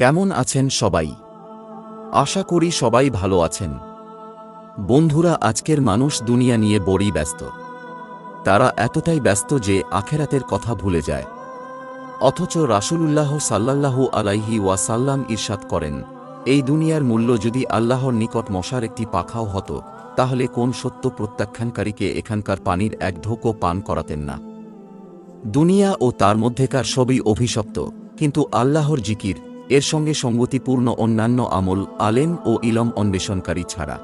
কেমন আছেন সবাই? আশা করি সবাই ভালো আছেন। বন্ধুরা, আজকের মানুষ দুনিয়া নিয়ে বড়ই ব্যস্ত। তারা এতটাই ব্যস্ত যে আখেরাতের কথা ভুলে যায়। অথচ রাসূলুল্লাহ সাল্লাল্লাহু আলাইহি ওয়াসাল্লাম ইরশাদ করেন, এই দুনিয়ার মূল্য যদি আল্লাহর নিকট মশার একটি পাখাও হতো, তাহলে কোন সত্য প্রত্যাখ্যানকারীকে এখানকার পানির এক ঢোকও পান করাতেন না। দুনিয়া ও তার মধ্যেকার সবই অভিশপ্ত, কিন্তু আল্লাহর জিকির এর সঙ্গে সঙ্গতিপূর্ণ অন্যান্য আমল, আলেম ও ইলম অন্বেষণকারী ছাড়া।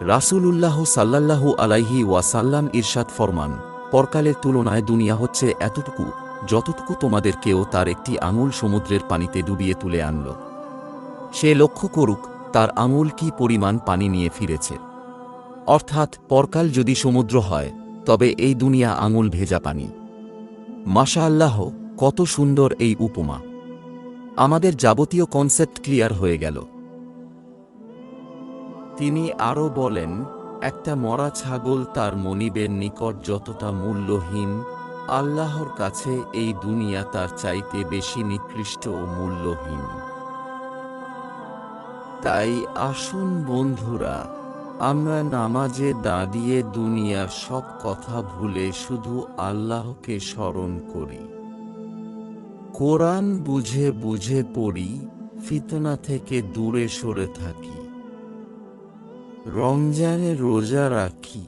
রাসূলুল্লাহ সাল্লাল্লাহু আলাইহি ওয়াসাল্লাম ইরশাদ ফরমান, পরকালের তুলনায় দুনিয়া হচ্ছে এতটুকু, যতটুকু তোমাদের কেউ তার একটি আঙুল সমুদ্রের পানিতে ডুবিয়ে তুলে আনল। সে লক্ষ্য করুক, তার আঙুল কি পরিমাণ পানি নিয়ে ফিরেছে। অর্থাৎ, পরকাল যদি সমুদ্র হয়, তবে এই দুনিয়া আঙুল ভেজা পানি। মাশা আল্লাহ কত সুন্দর এই উপমা। আমাদের যাবতীয় কনসেপ্ট ক্লিয়ার হয়ে গেল। তিনি আরও বলেন, একটা মরা ছাগল তার মনিবের নিকট যতটা মূল্যহীন, আল্লাহর কাছে এই দুনিয়া তার চাইতে বেশি নিকৃষ্ট ও মূল্যহীন। তাই আসুন বন্ধুরা, আমরা নামাজে দাঁড়িয়ে দুনিয়ার সব কথা ভুলে শুধু আল্লাহকে স্মরণ করি। কোরআন বুঝে বুঝে পড়ি, ফিতনা থেকে দূরে সরে থাকি। রমজানে রোজা রাখি।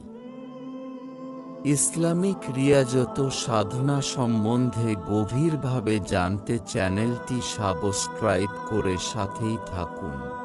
ইসলামিক রিয়াজত সাধনা সম্বন্ধে গভীরভাবে জানতে চ্যানেলটি সাবস্ক্রাইব করে সাথেই থাকুন।